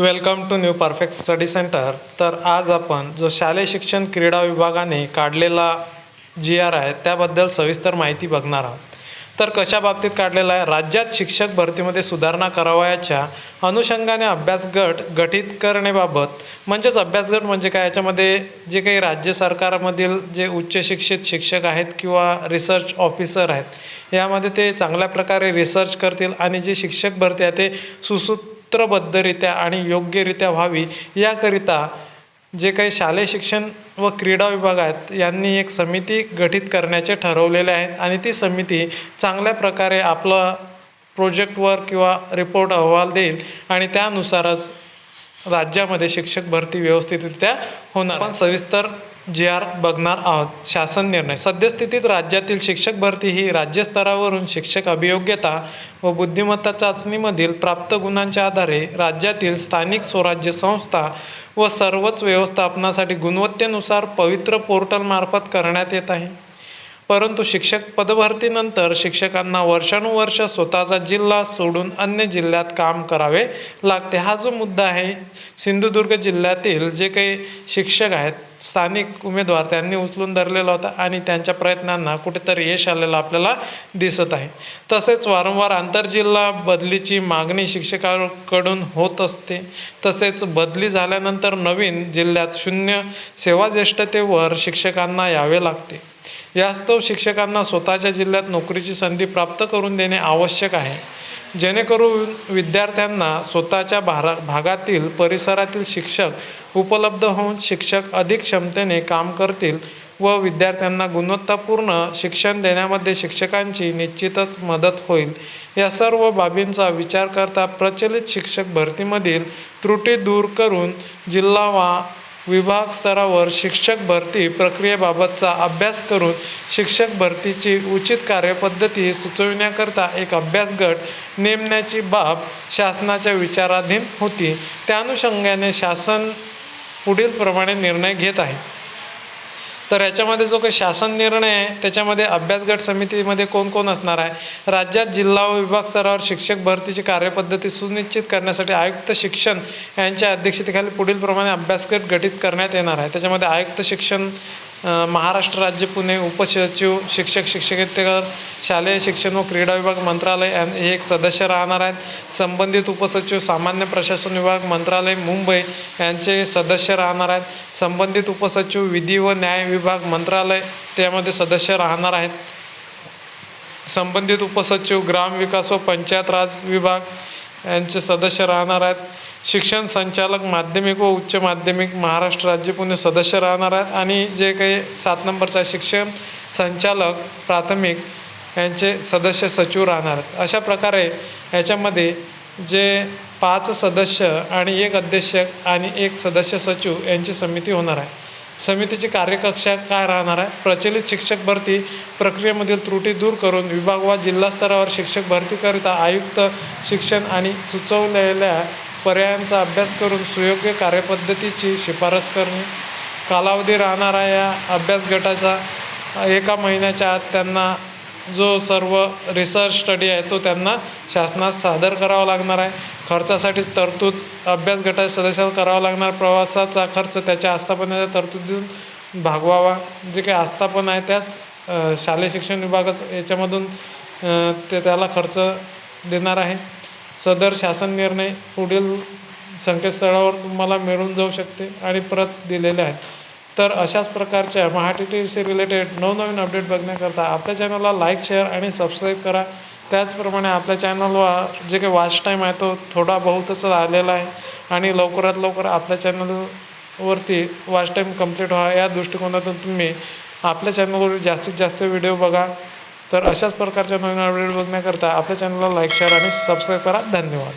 Welcome to new perfect study centre. तर आज आपण जो शालेय शिक्षण क्रीडा विभागाने काढलेला जी आर आहे त्याबद्दल सविस्तर माहिती बघणार आहोत. तर कशा बाबतीत काढलेला आहे? राज्यात शिक्षक भरतीमध्ये सुधारणा करावयाच्या अनुषंगाने अभ्यास गट गठीत करण्याबाबत म्हणजेच अभ्यास गट म्हणजे काय? याच्यामध्ये जे काही राज्य सरकारमधील जे उच्च शिक्षित शिक्षक आहेत किंवा रिसर्च ऑफिसर आहेत यामध्ये ते चांगल्या प्रकारे रिसर्च करतील आणि जे शिक्षक भरती आहे ते सूत्रबद्धरित्या आणि योग्यरित्या व्हावी याकरिता जे काही शालेय शिक्षण व क्रीडा विभाग आहेत यांनी एक समिती गठीत करण्याचे ठरवलेले आहेत आणि ती समिती चांगल्या प्रकारे आपलं प्रोजेक्टवर किंवा रिपोर्ट अहवाल देईल आणि त्यानुसारच राज्यामध्ये शिक्षक भरती व्यवस्थितरित्या होणार. पण सविस्तर जी आर बघणार आहोत शासन निर्णय. सद्यस्थितीत राज्यातील शिक्षक भरती ही राज्यस्तरावरून शिक्षक अभियोग्यता व बुद्धिमत्ता चाचणीमधील प्राप्त गुणांच्या आधारे राज्यातील स्थानिक स्वराज्य संस्था व सर्वच व्यवस्थापनासाठी गुणवत्तेनुसार पवित्र पोर्टलमार्फत करण्यात येत आहे. परंतु शिक्षक पदभरतीनंतर शिक्षकांना वर्षानुवर्ष स्वतःचा जिल्हा सोडून अन्य जिल्ह्यात काम करावे लागते. हा जो मुद्दा आहे सिंधुदुर्ग जिल्ह्यातील जे काही शिक्षक आहेत स्थानिक उमेदवार त्यांनी उचलून धरलेला होता आणि त्यांच्या प्रयत्नांना कुठेतरी यश आलेलं आपल्याला दिसत आहे. तसेच वारंवार आंतरजिल्हा बदलीची मागणी शिक्षकांकडून होत असते. तसेच बदली झाल्यानंतर नवीन जिल्ह्यात शून्य सेवाज्येष्ठतेवर शिक्षकांना यावे लागते. यास्तव शिक्षकांना स्वतःच्या जिल्ह्यात नोकरीची संधी प्राप्त करून देणे आवश्यक आहे. जेणेकरून विद्यार्थ्यांना स्वतःच्या भारा भागातील परिसरातील शिक्षक उपलब्ध होऊन शिक्षक अधिक क्षमतेने काम करतील व विद्यार्थ्यांना गुणवत्तापूर्ण शिक्षण देण्यामध्ये शिक्षकांची निश्चितच मदत होईल. या सर्व बाबींचा विचार करता प्रचलित शिक्षक भरतीमधील त्रुटी दूर करून जिल्हा वा विभाग स्तरावर शिक्षक भरती प्रक्रियेबाबतचा अभ्यास करून शिक्षक भरतीची उचित कार्यपद्धती सुचविण्याकरता एक अभ्यास गट नेमण्याची बाब शासनाच्या विचाराधीन होती. त्या अनुषंगाने शासन पुढील प्रमाणे निर्णय घेत आहे. तर याच्यामध्ये जो काही शासन निर्णय आहे त्याच्यामध्ये अभ्यास गट समितीमध्ये कोण कोण असणार आहे? राज्यात जिल्हा व विभाग स्तरावर शिक्षक भरतीची कार्यपद्धती सुनिश्चित करण्यासाठी आयुक्त शिक्षण यांच्या अध्यक्षतेखाली पुढील प्रमाणे अभ्यास गट गठीत करण्यात येणार आहे. त्याच्यामध्ये आयुक्त शिक्षण महाराष्ट्र राज्य पुणे उपसचिव शिक्षक शिक्षकेतर शालेय शिक्षण व क्रीडा विभाग मंत्रालय हे एक सदस्य राहणार आहेत. संबंधित उपसचिव सामान्य प्रशासन विभाग मंत्रालय मुंबई यांचे सदस्य राहणार आहेत. संबंधित उपसचिव विधी व न्याय विभाग मंत्रालय त्यामध्ये सदस्य राहणार आहेत. संबंधित उपसचिव ग्रामविकास व पंचायत राज विभाग यांचे सदस्य राहणार आहेत. शिक्षण संचालक माध्यमिक व उच्च माध्यमिक महाराष्ट्र राज्य पुणे सदस्य राहणार आहेत. आणि जे काही सात नंबरचा शिक्षण संचालक प्राथमिक यांचे सदस्य सचिव राहणार आहेत. अशा प्रकारे याच्यामध्ये जे पाच सदस्य आणि एक अध्यक्ष आणि एक सदस्य सचिव यांची समिती होणार आहे. समितीची कार्यकक्षा काय राहणार आहे? प्रचलित शिक्षक भरती प्रक्रियेमधील त्रुटी दूर करून विभाग व जिल्हा स्तरावर शिक्षक भरतीकरिता आयुक्त शिक्षण आणि सुचवलेल्या पर्यायांचा अभ्यास करून सुयोग्य कार्यपद्धतीची शिफारस करणे. कालावधी राहणारा या अभ्यास गटाचा. एका महिन्याच्या आत त्यांना जो सर्व रिसर्च स्टडी आहे तो त्यांना शासनास सादर करावा लागणार आहे. खर्चासाठी तरतूद अभ्यास गटाच्या सदस्याला करावा लागणार. प्रवासाचा खर्च त्याच्या आस्थापनाच्या तरतुदीतून भागवावा. जे काही आस्थापन आहे त्याच शालेय शिक्षण विभागाचं याच्यामधून ते त्याला खर्च देणार आहे. सदर शासन निर्णय पुढील संकेतस्थळावर तुम्हाला मिळून जाऊ शकते आणि प्रत दिलेले आहेत. तर अशाच प्रकारच्या Maha T T C related नवनवीन अपडेट बघण्याकरता आपल्या चॅनलला लाईक शेअर आणि सबस्क्राईब करा. त्याचप्रमाणे आपल्या चॅनलवर जे काही वॉच टाईम आहे तो थोडा बहुतच आलेला आहे. आणि लवकरात लवकर आपल्या चॅनलवरती वॉच टाईम कंप्लीट व्हा. या दृष्टिकोनातून तुम्ही आपल्या चॅनलवर जास्तीत जास्त व्हिडिओ बघा. तर अशाच प्रकारच्या नवीन अपडेट बघण्याकरता आपल्या चॅनलला लाईक शेअर आणि सबस्क्राईब करा. धन्यवाद.